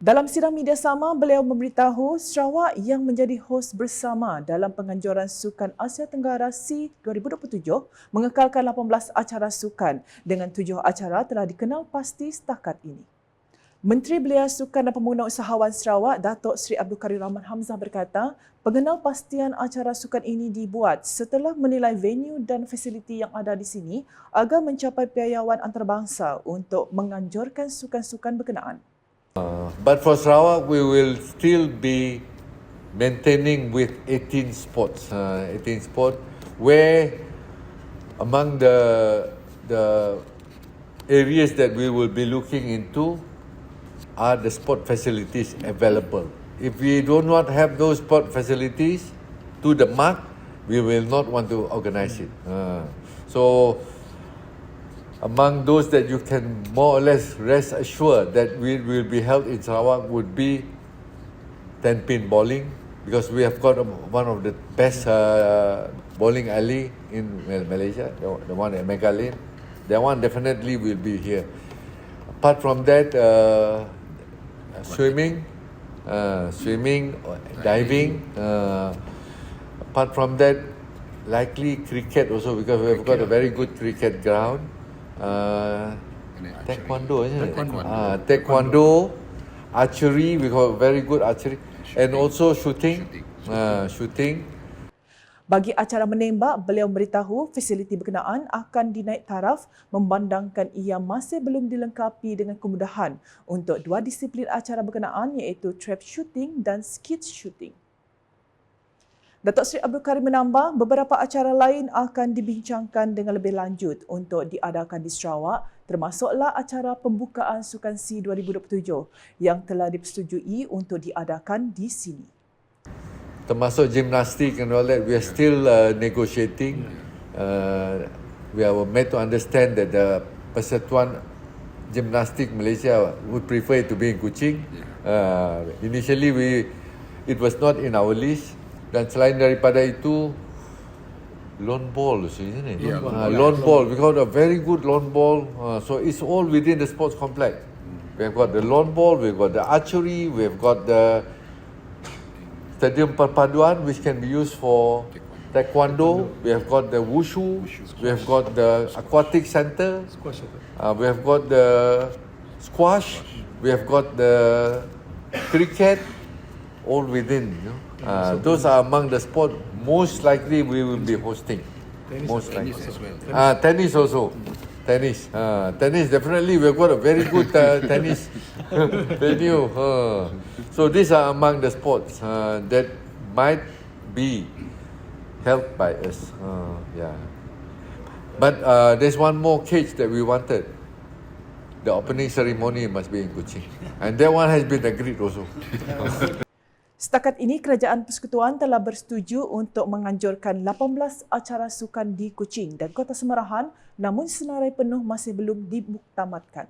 Dalam sidang media sama, beliau memberitahu Sarawak yang menjadi hos bersama dalam penganjuran Sukan Asia Tenggara SEA 2027 mengekalkan 18 acara sukan dengan tujuh acara telah dikenal pasti setakat ini. Menteri Belia Sukan dan Pembangunan Usahawan Sarawak, Datuk Seri Abdul Karim Rahman Hamzah berkata, pengenal pastian acara sukan ini dibuat setelah menilai venue dan fasiliti yang ada di sini agar mencapai piawaian antarabangsa untuk menganjurkan sukan-sukan berkenaan. Uh, but for Sarawak, we will still be maintaining with 18 sports. Uh, 18 sport where among the the areas that we will be looking into are the sport facilities available. If we do not have those sport facilities to the mark, we will not want to organize it. Uh, so among those that you can more or less rest assured that we will be held in Sarawak would be 10 pin bowling because we have got one of the best uh, bowling alley in Malaysia, the, the one at Mega Lane. That one definitely will be here. Apart from that, uh, swimming, uh, swimming, diving. Uh, apart from that, likely cricket also because we have got a very good cricket ground. Uh, taekwondo, it? Taekwondo. Uh, taekwondo, archery, we got very good archery, and also shooting. Uh, shooting. Bagi acara menembak, beliau memberitahu fasiliti berkenaan akan dinaik taraf memandangkan ia masih belum dilengkapi dengan kemudahan untuk dua disiplin acara berkenaan iaitu trap shooting dan skeet shooting. Datuk Seri Abdul Karim menambah beberapa acara lain akan dibincangkan dengan lebih lanjut untuk diadakan di Sarawak termasuklah acara pembukaan Sukan SEA 2027 yang telah dipersetujui untuk diadakan di sini. termasuk gymnastic and all that, we are still uh, negotiating. Uh, we are made to understand that the Persatuan Gymnastik Malaysia would prefer it to be in Kuching. Uh, initially, we it was not in our list. Dan selain daripada itu, lawn ball, isn't it? Yeah, uh, lawn lawn ball. We got a very good lawn ball. Uh, so it's all within the sports complex. We have got the lawn ball, we've got the archery, we've got the stadium perpaduan which can be used for taekwondo. We have got the wushu. We have got the aquatic center. Uh, we have got the squash. We have got the cricket. All within. You know? uh, those are among the sport most likely we will be hosting. most likely. as well. Uh, tennis also. Tennis. Uh, tennis, definitely. We've got a very good uh, tennis venue. Uh. So these are among the sports uh, that might be helped by us. Uh, yeah. But uh, there's one more cage that we wanted. The opening ceremony must be in Kuching. And that one has been agreed also. Setakat ini, Kerajaan Persekutuan telah bersetuju untuk menganjurkan 18 acara sukan di Kuching dan Kota Semerahan namun senarai penuh masih belum dimuktamadkan.